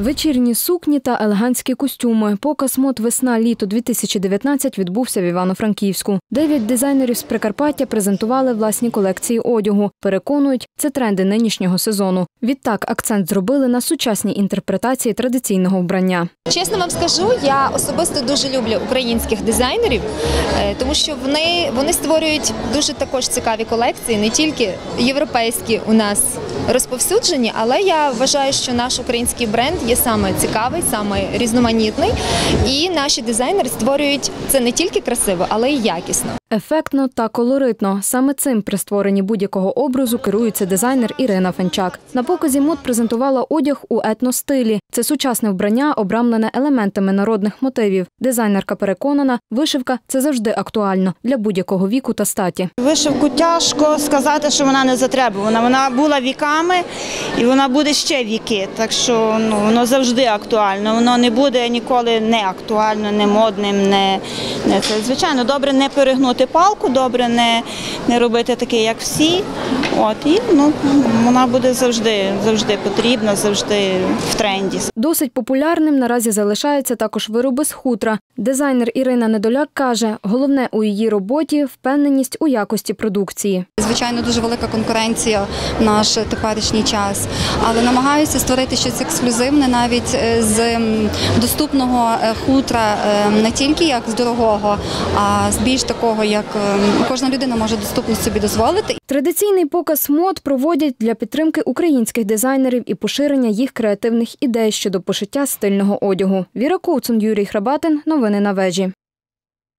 Вечірні сукні та елегантські костюми. Показ мод весна-літо 2019 відбувся в Івано-Франківську. Дев'ять дизайнерів з Прикарпаття презентували власні колекції одягу. Переконують, це тренди нинішнього сезону. Відтак акцент зробили на сучасній інтерпретації традиційного вбрання. Чесно вам скажу, я особисто дуже люблю українських дизайнерів, е, тому що вони, вони створюють дуже також цікаві колекції, не тільки європейські у нас розповсюджені, але я вважаю, що наш український бренд є саме цікавий, саме різноманітний. І наші дизайнери створюють це не тільки красиво, але й якісно. Ефектно та колоритно. Саме цим при створенні будь-якого образу керується дизайнер Ірина Фенчак. На показі мод презентувала одяг у етностилі. Це сучасне вбрання, обрамлене елементами народних мотивів. Дизайнерка переконана, вишивка це завжди актуально для будь-якого віку та статі. Вишивку тяжко сказати, що вона не затребувана. Вона була віками і вона буде ще віки. Так що ну, воно завжди актуально. Воно не буде ніколи не актуально, не модним, не, не це. Звичайно, добре не перегнути палку, добре не, не робити таке, як всі. От, і ну, вона буде завжди, завжди потрібна, завжди в тренді. Досить популярним наразі залишаються також вироби з хутра. Дизайнер Ірина Недоляк каже, головне у її роботі впевненість у якості продукції. Звичайно, дуже велика конкуренція в наш теперішній час, але намагаюся створити щось ексклюзивне навіть е, з доступного е, хутра, е, не тільки як з дорогого, а з більш такого, як кожна людина може доступно собі дозволити. Традиційний показ мод проводять для підтримки українських дизайнерів і поширення їх креативних ідей щодо пошиття стильного одягу. Віра Ковцун, Юрій Храбатин. Новини на вежі.